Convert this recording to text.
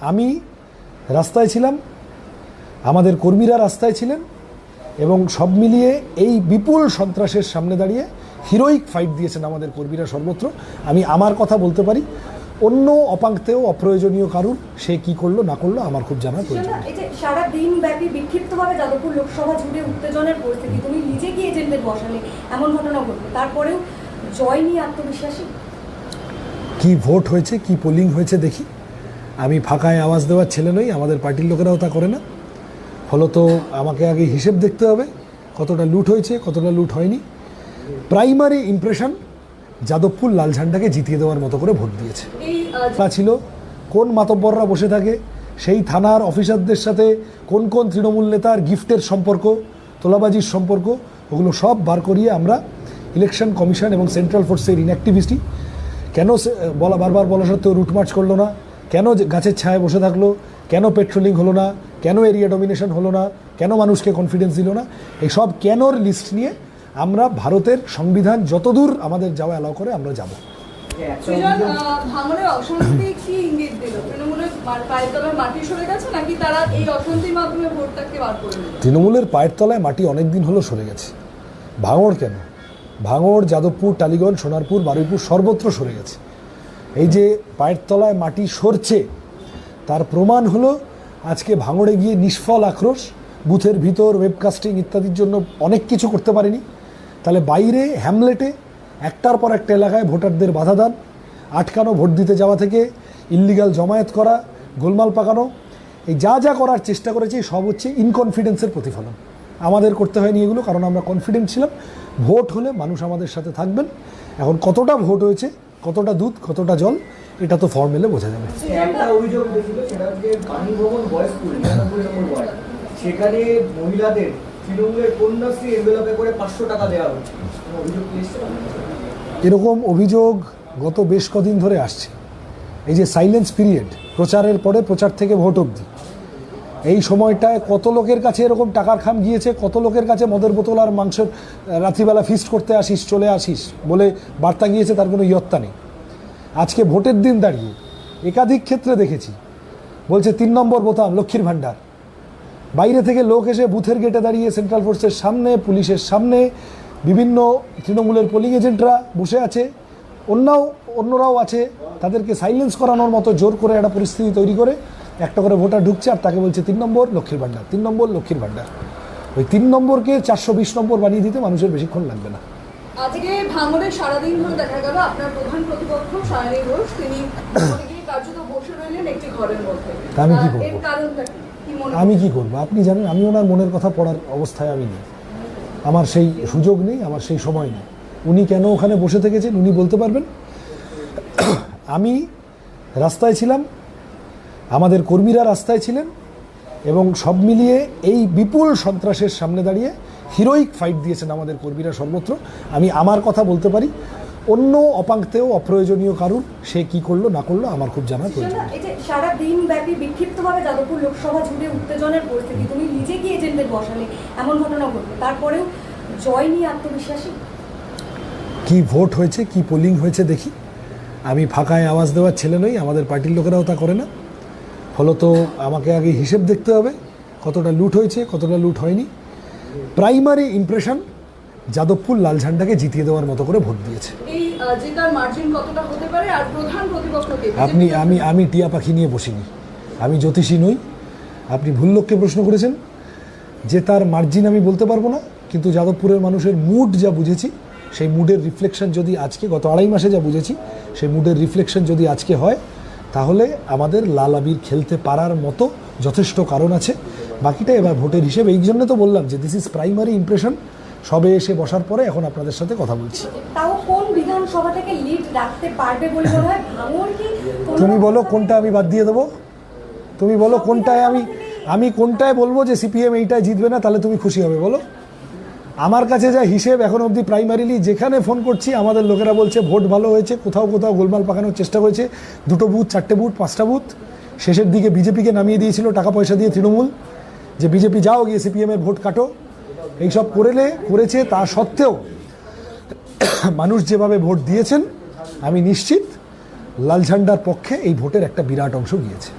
আমি রাস্তায় ছিলাম আমাদের কর্মীরা রাস্তায় ছিলেন এবং সব মিলিয়ে এই বিপুল সন্ত্রাসের সামনে দাঁড়িয়ে হিরোইক ফাইট দিয়েছেন আমাদের কর্মীরা সর্বত্র। আমি আমার কথা বলতে পারি অন্য অপাঙ্ক্তেও অপ্রয়োজনীয় কারুর সে কি করল না করল আমার খুব জানার প্রয়োজন। সারা দিন ব্যাপী বিক্ষিপ্তভাবে যাদবপুর লোকসভা জুড়ে উত্তেজনার পরিস্থিতি তুমি নিজে গিয়ে এজেন্টদের বসালে এমন ঘটনা ঘটলো। তারপরেও জয় নিয়ে আত্মবিশ্বাসী? কি ভোট হয়েছে কি পোলিং হয়েছে দেখি। আমি ফাঁকায় আওয়াজ দেওয়ার ছেলে নই আমাদের পার্টির লোকেরাও তা করে না। ফলত আমাকে আগে হিসেব দেখতে হবে কতটা লুট হয়েছে কতটা লুট হয়নি। প্রাইমারি ইমপ্রেশন যাদবপুর লাল ঝান্ডাকে জিতিয়ে দেওয়ার মতো করে ভোট দিয়েছে। তা ছিল কোন মাতব্বররা বসে থাকে সেই থানার অফিসারদের সাথে কোন কোন তৃণমূল নেতার গিফটের সম্পর্ক তোলাবাজির সম্পর্ক ওগুলো সব বার করিয়ে আমরা ইলেকশন কমিশন এবং সেন্ট্রাল ফোর্সের ইনঅ্যাক্টিভিটি কেন বলা বারবার বলা সত্ত্বেও রুট মার্চ করল না? কেন গাছের ছায়ায় বসে থাকল? কেন পেট্রোলিং হলো না? কেন এরিয়া ডমিনেশন হলো না? কেন মানুষকে কনফিডেন্স দিল না? এই সব কেনর লিস্ট নিয়ে আমরা ভারতের সংবিধান যতদূর আমাদের যাওয়া অ্যালাউ করে আমরা যাব। তৃণমূলের পায়ের তলায় মাটি অনেক দিন হলো সরে গেছে। ভাঙড় কেন? ভাঙড় যাদবপুর টালিগঞ্জ সোনারপুর বারুইপুর সর্বত্র সরে গেছে। এই যে পায়ের তলায় মাটি সরছে, তার প্রমাণ হলো আজকে ভাঙড়ে গিয়ে নিষ্ফল আক্রোশ, বুথের ভিতর ওয়েবকাস্টিং ইত্যাদির জন্য অনেক কিছু করতে পারেনি। তাহলে বাইরে হ্যামলেটে একটার পর একটা এলাকায় ভোটারদের বাধা দান, আটকানো, ভোট দিতে যাওয়া থেকে ইল্লিগাল জমায়েত করা, গোলমাল পাকানো, এই যা যা করার চেষ্টা করেছি, সব হচ্ছে ইনকনফিডেন্সের প্রতিফলন। আমাদের করতে হয়নি এগুলো, কারণ আমরা কনফিডেন্ট ছিলাম। ভোট হলে মানুষ আমাদের সাথে থাকবেন। এখন কতটা ভোট হয়েছে কতটা দুধ কতটা জল এটা তো ফর্মেলে বোঝা যাবে। অভিযোগ সেটা সেখানে মহিলাদের তৃণমূলের কন্যাশ্রী এনভেলপে করে পাঁচশো টাকা দেওয়া হচ্ছে এরকম অভিযোগ গত বেশ কদিন ধরে আসছে। এই যে সাইলেন্স পিরিয়ড প্রচারের পরে প্রচার থেকে ভোট অবধি। এই সময়টায় কত লোকের কাছে এরকম টাকার খাম গিয়েছে? কত লোকের কাছে মদের বোতল আর মাংস রাত্রিবেলা ফিস্ট করতে আসিস, চলে আসিস বলে বার্তা গিয়েছে তার কোনো ইয়ত্তা নেই। আজকে ভোটের দিন দাঁড়িয়ে একাধিক ক্ষেত্রে দেখেছি। বলছে, তিন নম্বর বোতাম, লক্ষ্মীর ভাণ্ডার। বাইরে থেকে লোক এসে বুথের গেটে দাঁড়িয়ে সেন্ট্রাল ফোর্সের সামনে, পুলিশের সামনে, বিভিন্ন তৃণমূলের পোলিং এজেন্টরা বসে আছে। অন্যও, অন্যরাও আছে, তাদেরকে সাইলেন্স করানোর মতো জোর করে একটা পরিস্থিতি তৈরি করে। একটা করে ভোটার ঢুকছে আর তাকে বলছে তিন নম্বর লক্ষ্মীর ভাণ্ডার তিন নম্বর লক্ষ্মীর ভাণ্ডার। ওই তিন নম্বরকে চারশো বিশ নম্বর বানিয়ে দিতে মানুষের বেশিক্ষণ লাগবে না। আজকে সারাদিন ধরে দেখা গেল আপনার প্রধান প্রতিপক্ষ সায়নী ঘোষ তিনি কার্যত বসে রইলেন একটি ঘরের মধ্যে। আমি কি করব? আমি কি করব? আপনি জানেন আমি ওনার মনের কথা পড়ার অবস্থায় আমি নেই। আমার সেই সুযোগ নেই আমার সেই সময় নেই। উনি কেন ওখানে বসে থেকেছেন উনি বলতে পারবেন? আমি রাস্তায় ছিলাম আমাদের কর্মীরা রাস্তায় ছিলেন এবং সব মিলিয়ে এই বিপুল সন্ত্রাসের সামনে দাঁড়িয়ে হিরোইক ফাইট দিয়েছেন আমাদের কর্মীরা সর্বত্র। আমি আমার কথা বলতে পারি অন্য অপাঙ্ক্তেও অপ্রয়োজনীয় কারণ সে কি করল না করল আমার খুব জানার প্রয়োজন। সারা দিন ব্যাপী বিক্ষিপ্তভাবে যাদবপুর লোকসভা জুড়ে উত্তেজনার পরিস্থিতি। তুমি নিজে গিয়ে এজেন্টদের বসালে? এমন ঘটনা ঘটলো। তারপরেও জয় নিয়ে আত্মবিশ্বাসী? কি ভোট হয়েছে কি পোলিং হয়েছে দেখি। আমি ফাঁকায় আওয়াজ দেওয়ার ছেলে নই আমাদের পার্টির লোকেরাও তা করে না। ফলত আমাকে আগে হিসেব দেখতে হবে কতটা লুট হয়েছে কতটা লুট হয়নি। প্রাইমারি ইমপ্রেশন যাদবপুর লাল ঝান্ডাকে জিতিয়ে দেওয়ার মতো করে ভোট দিয়েছে। আপনি আমি আমি টিয়া পাখি নিয়ে বসিনি। আমি জ্যোতিষী নই। আপনি ভুল লোককে প্রশ্ন করেছেন যে তার মার্জিন আমি বলতে পারব না কিন্তু যাদবপুরের মানুষের মুড যা বুঝেছি সেই মুডের রিফ্লেকশন যদি আজকে গত আড়াই মাসে যা বুঝেছি সেই মুডের রিফ্লেকশন যদি আজকে হয় তাহলে আমাদের লাল আবির খেলতে পারার মতো যথেষ্ট কারণ আছে। বাকিটা এবার ভোটের হিসেবে এই জন্য তো বললাম যে দিস ইজ প্রাইমারি ইমপ্রেশন সবে এসে বসার পরে এখন আপনাদের সাথে কথা বলছি। তাও কোন বিধানসভা থেকে লিড রাখতে পারবে বলে মনে হয়? ভাঙর কি তুমি বলো কোনটা আমি বাদ দিয়ে দেবো? তুমি বলো কোনটায় আমি আমি কোনটায় বলব যে সিপিএম এইটায় জিতবে না তাহলে তুমি খুশি হবে বলো। আমার কাছে যা হিসেব এখন অবধি প্রাইমারিলি যেখানে ফোন করছি, আমাদের লোকেরা বলছে, ভোট ভালো হয়েছে, কোথাও কোথাও গোলমাল পাকানোর চেষ্টা করেছে। দুটো বুথ, চারটে বুথ, পাঁচটা বুথ। শেষের দিকে বিজেপিকে নামিয়ে দিয়েছিল, টাকা পয়সা দিয়ে তৃণমূল। যে বিজেপি যাও গিয়ে সিপিএমের ভোট কাটো। এইসব করেলে, করেছে, তা সত্ত্বেও মানুষ যেভাবে ভোট দিয়েছেন, আমি নিশ্চিত লাল ঝান্ডার পক্ষে এই ভোটের একটা বিরাট অংশ গিয়েছে।